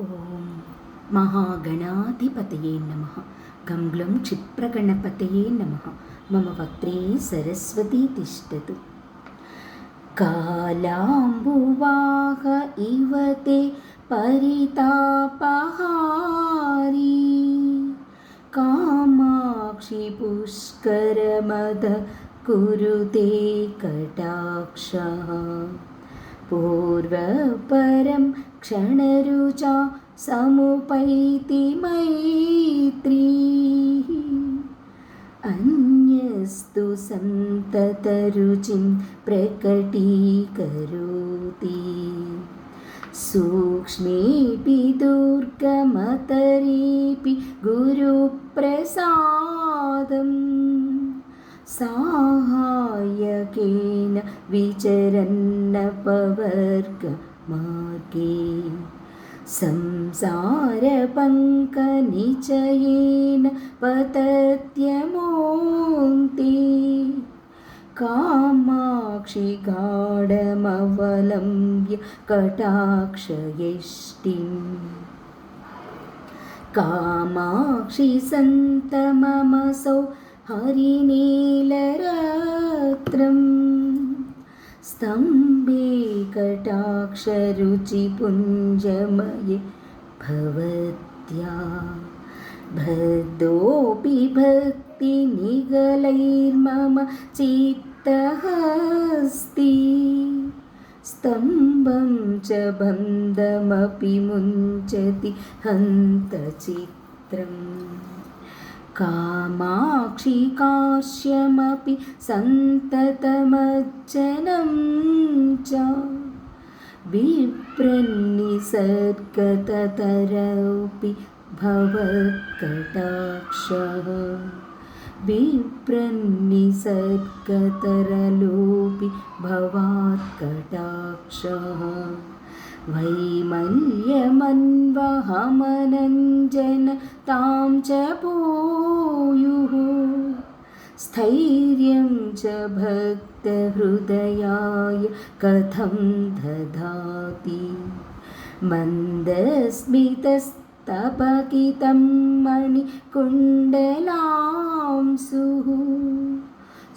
ॐ महागणाधिपतये नमः। गं ग्लं क्षिप्रगणपतये नमः। मम वक्त्रे सरस्वती तिष्ठतु। कालाम्बुवाह इव ते परितापहारी। कामाक्षि पुष्करमद कुरुते कटाक्षः पूर्वपरं क्षणरुचा समुपैति मैत्री अन्यस्तु सन्ततरुचिं प्रकटीकरोति सूक्ष्मेऽपि दुर्गमतरेऽपि गुरुप्रसादम् साहाय्यकेन विचरन्नपवर्गमार्गे संसारपङ्कनिचयेन पतत्यमोन्ति कामाक्षि गाढमवलम्ब्य कटाक्षयष्टिम्। कामाक्षि सन्तममसौ हरिनीलरात्रं स्तम्भे कटाक्षरुचिपुञ्जमये भवत्या भद्रोऽपि भक्तिनिगलैर्मम चित्तहस्ति। स्तम्भं च बन्धमपि मुञ्चति हन्तचित्रम् कामाक्षि काश्यमपि सन्ततमज्जनं च। विप्रन्निसर्गततरोऽपि भवत्कटाक्षः। विप्रन्निसर्गतरलोऽपि भवात्कटाक्षः। वैमल्यमन्वहमनञ्जन तां च पूयुः स्थैर्यं च भक्तहृदयाय कथं ददाति मन्दस्मितस्तपकितं मणिकुण्डलांसुः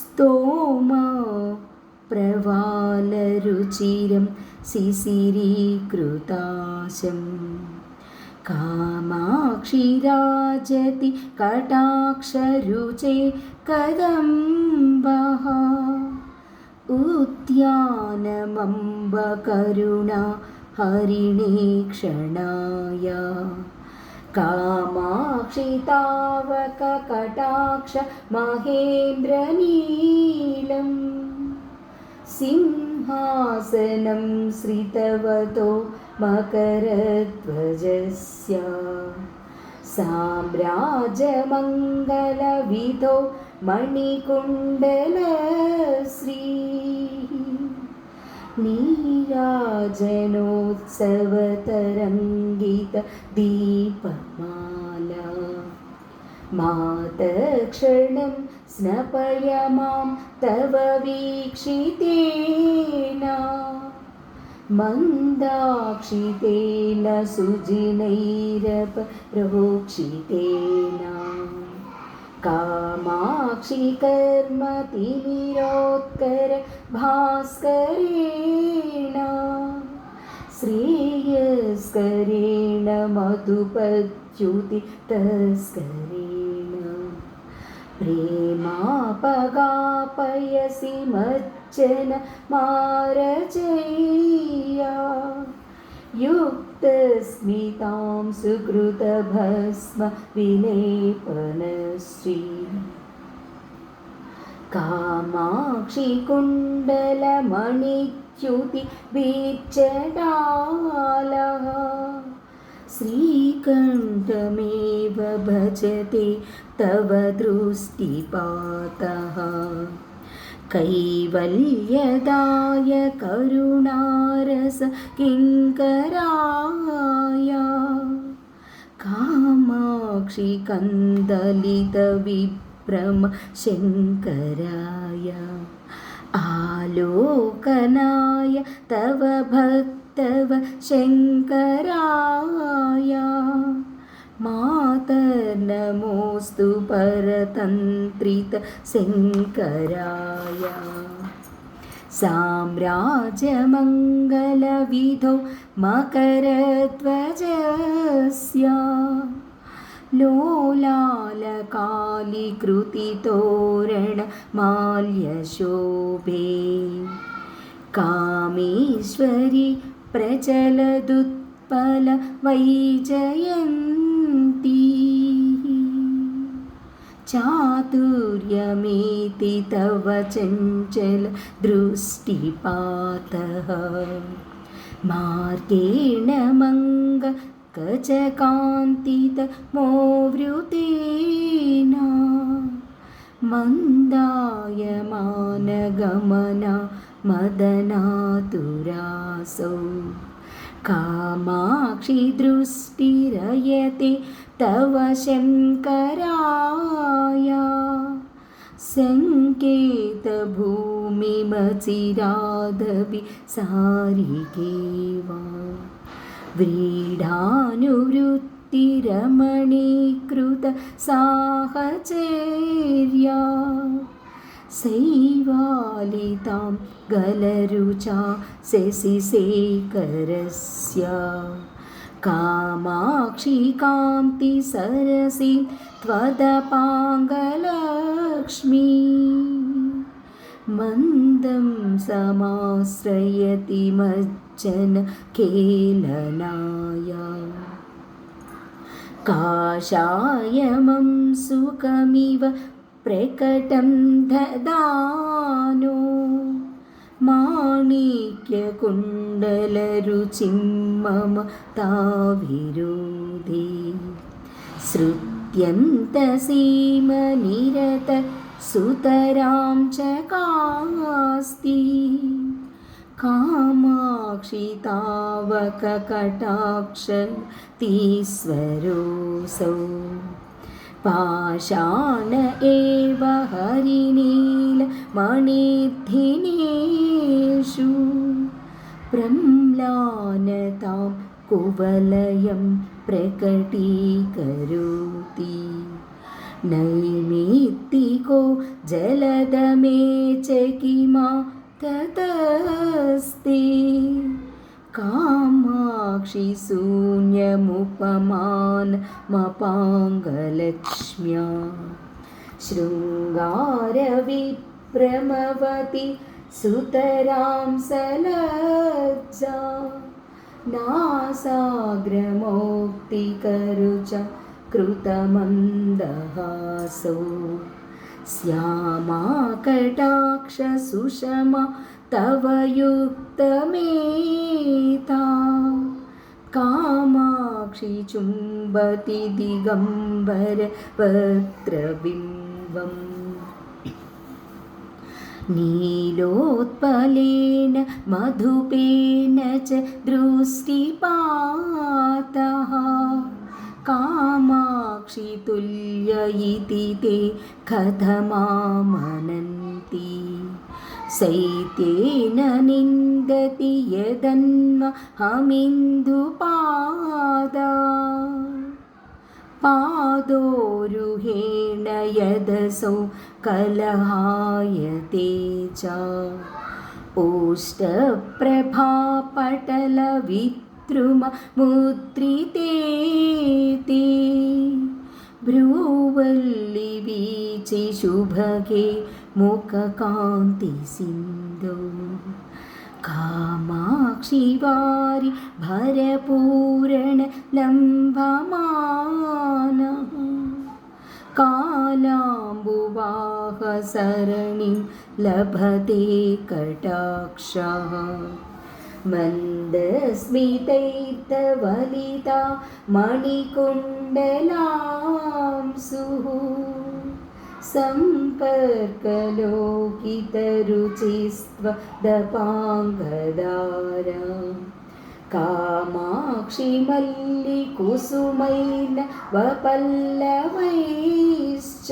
स्तोमा प्रवालरुचिरं शिशिरीकृताशं कामाक्षिराजति कटाक्षरुचे कदम्बः। उद्यानमम्बकरुणा हरिणीक्षणाय कामाक्षि तावककटाक्ष महेन्द्रनीलम् सिंहासनं श्रितवतो मकरध्वजस्य साम्राजमङ्गलविधो मणिकुण्डलश्री नीराजनोत्सवतरङ्गितदीपमाला। मातक्षणं स्नपय मां तव वीक्षितेन मन्दाक्षितेन सुजिनैरपरोक्षितेन कामाक्षि कर्मतिमिरोत्कर भास्करेण श्रेयस्करेण मधुपच्युतितस्करेण प्रेमापगापयसि मज्जन मारचय्या युक्तस्मितां सुकृतभस्म विलेपनश्री कामाक्षि कुण्डलमणिच्युतिबीजडालः श्रीकण्ठमेव भजते तव दृष्टिपातः कैवल्यदाय करुणारस किङ्कराय। कामाक्षि कन्दलितविभ्रम शङ्कराय। आलोकनाय तव भक्तव शङ्कराय नमोऽस्तु परतन्त्रितशङ्कराय साम्राज्यमङ्गलविधौ मकरध्वजस्य। लोलालकालिकृतितोरणमाल्यशोभे। कामेश्वरि प्रचलदुत्पलवैजयन्ती चातुर्यमेति तव चञ्चलदृष्टिपातः मार्गेण मङ्ग कचकान्तितमोवृतेन मन्दायमानगमना मदनातुरासौ। कामाक्षि दृष्टिरयते तव शङ्कराय। सङ्केतभूमिमचिरादपि सारिके वा साहचर्या। सैवालितां गलरुचा शशिशेखरस्य कामाक्षि कान्तिसरसि त्वदपाङ्गलक्ष्मी। मन्दं समाश्रयति मज्जन केलनाय। काषायमं सुखमिव प्रकटं ददानो माणिक्यकुण्डलरुचिं मम ताविरोधे श्रुत्यन्तसीमनिरत सुतरां च कास्ति कामाक्षि तावककटाक्षतीस्वरोऽसौ पाषाण एव हरिनीलमणिधिनेषु प्रम्लानतां कुवलयं प्रकटीकरोति। नैमित्तिको जलदमे च किमा ततस्ते कामाक्षि शून्यमुपमानमपाङ्गलक्ष्म्या शृङ्गारविप्रमवति सुतरां सलज्जा। नासाग्रमोक्तिकरुचा कृतमन्दहासौ। श्यामा कटाक्षसुषमा तव युक्तमेता कामाक्षि चुम्बति दिगम्बरपत्रबिम्बम् नीलोत्पलेन मधुपेन च दृष्टिपातः कामाक्षि तुल्य इति ते कथमामनन्ति शैत्येन निन्दति यदन्म हमिन्दुपादा पादोरुहेण यदसौ कलहायते च ओष्टप्रभापटलविद्रुममुद्रिते ते भ्रूवल्लिवीचि शुभगे मुखकान्तिसिन्धौ कामाक्षि वारि भरपूरणलम्भमानः कालाम्बुवाहसरणिं लभते कटाक्षः। मन्दस्मितैर्तवलिता मणिकुण्डलांसुः सम्पर्कलोकितरुचिस्त्वदपाङ्गदारा कामाक्षि मल्लिकुसुमैर्न वपल्लवैश्च।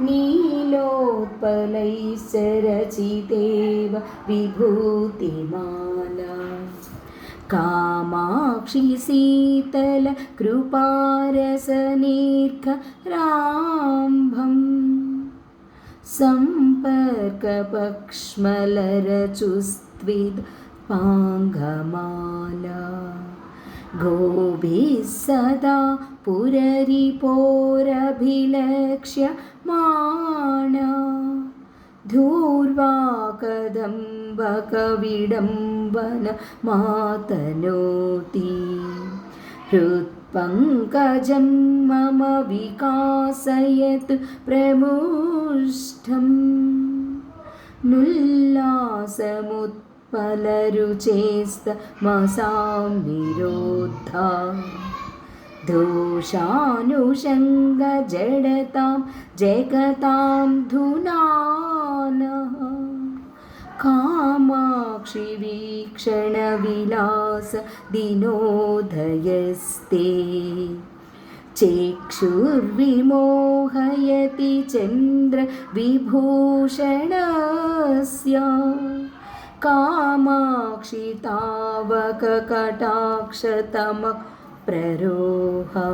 नीलोत्पलैश्च रचितेव विभूतिमाला कामाक्षि शीतलकृपारसनीर्घराम्भम् सम्पर्कपक्ष्मलरचुस्त्विद् पाङ्गमाला। गोभिः सदा पुररिपोरभिलक्ष्य माणा धूर्वाकदम्बकविडम्बन मातनोति हृत्पङ्कजं मम विकासयतु प्रमुष्ठम् नुल्लासमुत्पलरुचेस्तमसां निरोधा दोषानुषङ्गजडतां जगतां धुनानः कामाक्षि वीक्षणविलास दिनोदयस्ते। चेक्षुर्विमोहयति चन्द्रविभूषणस्य। कामाक्षि तावककटाक्षतमः प्ररोहा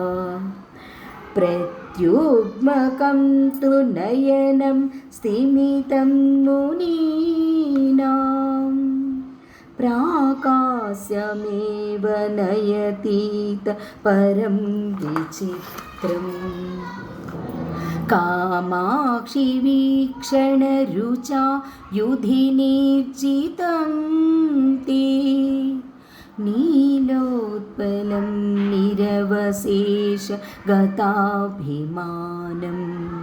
प्रत्युग्मकं तु नयनं स्तिमितं मुनीनां प्राकास्यमेव नयतीत परं विचित्रम्। कामाक्षि वीक्षणरुचा युधि निर्जितं ते नीलोत्पलं निरवशेष गताभिमानम्।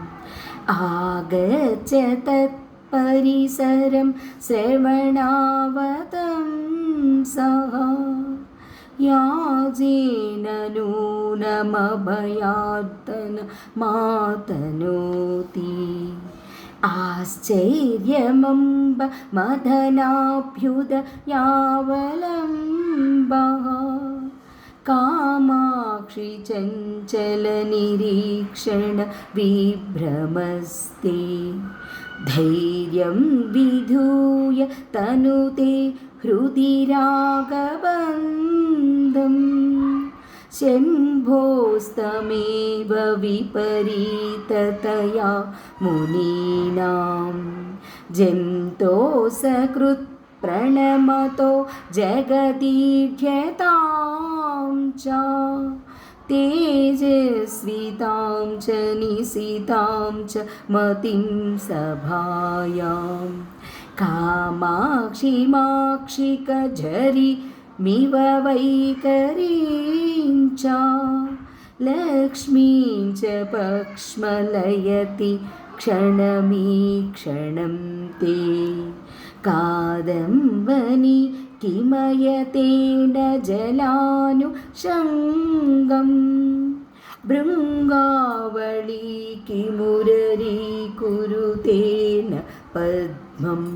आगच्छ तत्परिसरं श्रवणावतं सः याजेन नूनमभयार्तन मातनोति। आश्चर्यमम्ब मदनाभ्युद यावलम्बः। कामाक्षि चञ्चलनिरीक्षण विभ्रमस्ते धैर्यं विधूय तनुते हृदि रागबन्धम् शम्भोस्तमेव विपरीततया मुनीनां जन्तोसकृत्प्रणमतो जगदीढ्यतां च तेजस्वितां च निशितां च मतिं सभायां। कामाक्षिमाक्षिकझरि मिव वैकरीं च लक्ष्मीं च पक्ष्मलयति क्षणमीक्षणं ते। कादम्बनि किमयतेन जलानुषङ्गम् भृङ्गावळी किमुररीकुरुतेन पद्मम्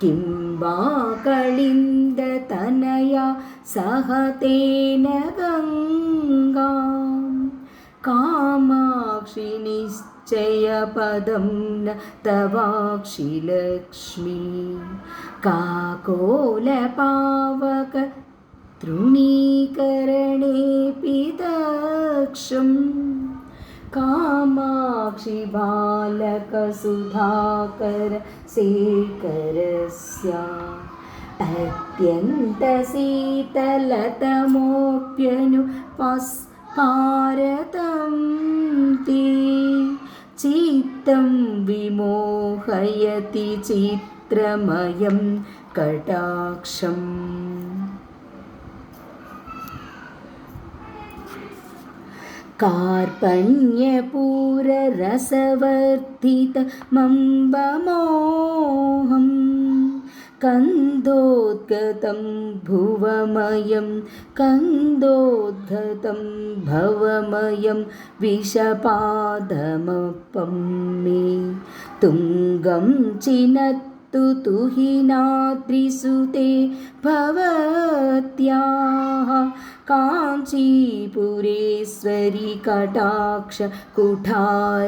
किं वा कळिन्दतनया सह तेन गङ्गां कामाक्षि निश्चयपदं न तवाक्षि लक्ष्मी काकोलपावक तृणीकरणेऽपि दक्षम् कामाक्षि बालकसुधाकर शेखरस्य अत्यन्तशीतलतमोऽप्यनुपस्कारतं ते चित्तं विमोहयति चित्रमयं कटाक्षम् कार्पण्यपूररसवर्धितमम्बमोहं कन्दोद्गतं भुवमयं कन्दोद्गतं भवमयं विषपादमपं मे तुङ्गं चिनत्तु तुहिनाद्रिसुते भवत्याः काञ्चीपुरेश्वरि कटाक्ष कुठारधार